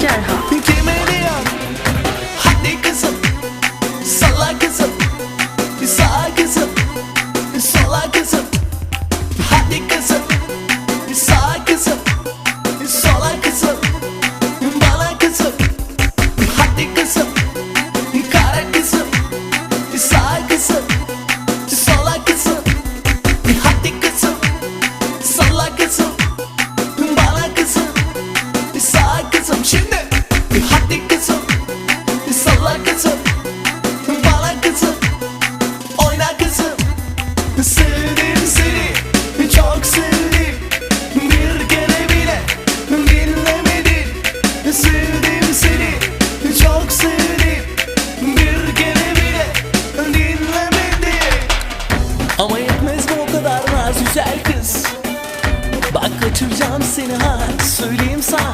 站好。kızım. Bana kızım. Oyna kızım. Sevdim seni. Çok sevdim. Bir kere bile Dinlemedin. Sevdim seni. Çok sevdim. Bir kere bile Dinlemedin. Ama yetmez mi o kadar naz güzel kız? Bak kaçıracağım seni ha. Söyleyeyim sana.